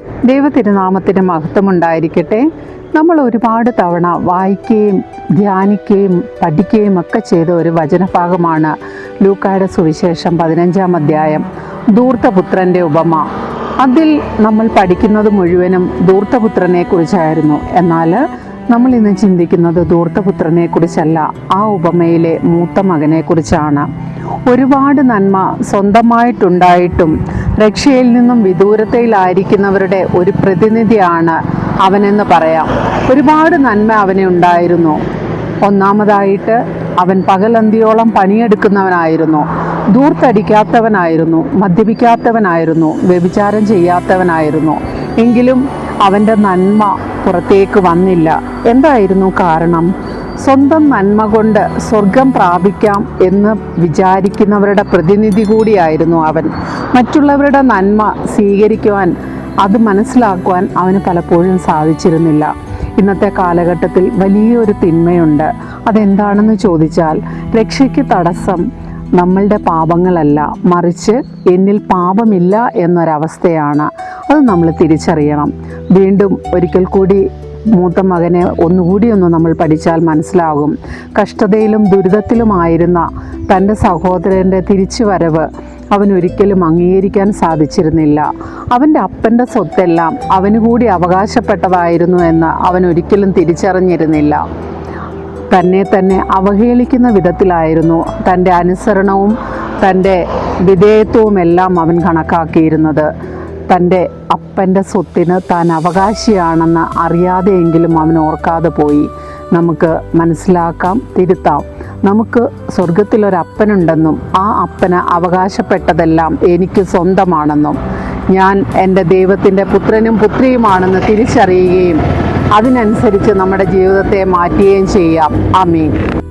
ദൈവതിരുനാമത്തിന് മഹത്വമുണ്ടായിരിക്കട്ടെ. നമ്മൾ ഒരുപാട് തവണ വായിക്കുകയും ധ്യാനിക്കുകയും പഠിക്കുകയും ഒക്കെ ചെയ്ത ഒരു വചനഭാഗമാണ് ലൂക്കായുടെ സുവിശേഷം പതിനഞ്ചാം അധ്യായം ധൂർത്തപുത്രന്റെ ഉപമ. അതിൽ നമ്മൾ പഠിക്കുന്നത് മുഴുവനും ധൂർത്തപുത്രനെ കുറിച്ചായിരുന്നു. എന്നാൽ നമ്മൾ ഇന്ന് ചിന്തിക്കുന്നത് ധൂർത്തപുത്രനെ കുറിച്ചല്ല ആ ഉപമയിലെ മൂത്ത മകനെ കുറിച്ചാണ്. ഒരുപാട് നന്മ സ്വന്തമായിട്ടുണ്ടായിട്ടും രക്ഷയിൽ നിന്നും വിദൂരതയിലായിരിക്കുന്നവരുടെ ഒരു പ്രതിനിധിയാണ് അവനെന്ന് പറയാം. ഒരുപാട് നന്മ അവനെ ഉണ്ടായിരുന്നു. ഒന്നാമതായിട്ട് അവൻ പകലന്തിയോളം പണിയെടുക്കുന്നവനായിരുന്നു. ദൂർത്തടിക്കാത്തവനായിരുന്നു മദ്യപിക്കാത്തവനായിരുന്നു. വ്യഭിചാരം ചെയ്യാത്തവനായിരുന്നു. എങ്കിലും അവന്റെ നന്മ പുറത്തേക്ക് വന്നില്ല. എന്തായിരുന്നു കാരണം? സ്വന്തം നന്മ കൊണ്ട് സ്വർഗം പ്രാപിക്കാം എന്ന് വിചാരിക്കുന്നവരുടെ പ്രതിനിധി കൂടിയായിരുന്നു അവൻ. മറ്റുള്ളവരുടെ നന്മ സ്വീകരിക്കുവാൻ അത് മനസ്സിലാക്കുവാൻ അവന് പലപ്പോഴും സാധിച്ചിരുന്നില്ല. ഇന്നത്തെ കാലഘട്ടത്തിൽ വലിയൊരു തിന്മയുണ്ട്. അതെന്താണെന്ന് ചോദിച്ചാൽ രക്ഷയ്ക്ക് തടസ്സം നമ്മളുടെ പാപങ്ങളല്ല. മറിച്ച് എന്നിൽ പാപമില്ല എന്നൊരവസ്ഥയാണ്. അത് നമ്മൾ തിരിച്ചറിയണം. വീണ്ടും ഒരിക്കൽ കൂടി മൂത്ത മകനെ ഒന്നുകൂടി ഒന്ന് നമ്മൾ പഠിച്ചാൽ മനസ്സിലാകും. കഷ്ടതയിലും ദുരിതത്തിലുമായിരുന്ന തന്റെ സഹോദരന്റെ തിരിച്ചുവരവ് അവൻ ഒരിക്കലും അംഗീകരിക്കാൻ സാധിച്ചിരുന്നില്ല. അവന്റെ അപ്പന്റെ സ്വത്തെല്ലാം അവന് കൂടി അവകാശപ്പെട്ടതായിരുന്നു എന്ന് അവൻ ഒരിക്കലും തിരിച്ചറിഞ്ഞിരുന്നില്ല. തന്നെ തന്നെ അവഹേളിക്കുന്ന വിധത്തിലായിരുന്നു തന്റെ അനുസരണവും തന്റെ വിധേയത്വവും എല്ലാം അവൻ കണക്കാക്കിയിരുന്നത്. തന്റെ അപ്പന്റെ സ്വത്തിന് താൻ അവകാശിയാണെന്ന് അറിയാതെയെങ്കിലും അവൻ ഓർക്കാതെ പോയി. നമുക്ക് മനസ്സിലാക്കാം തിരുത്താം. നമുക്ക് സ്വർഗത്തിലൊരപ്പനുണ്ടെന്നും ആ അപ്പന് അവകാശപ്പെട്ടതെല്ലാം എനിക്ക് സ്വന്തമാണെന്നും. ഞാൻ എന്റെ ദൈവത്തിന്റെ പുത്രനും പുത്രിയുമാണെന്ന് തിരിച്ചറിയുകയും അതിനനുസരിച്ച് നമ്മുടെ ജീവിതത്തെ മാറ്റുകയും ചെയ്യാം. ആമീൻ.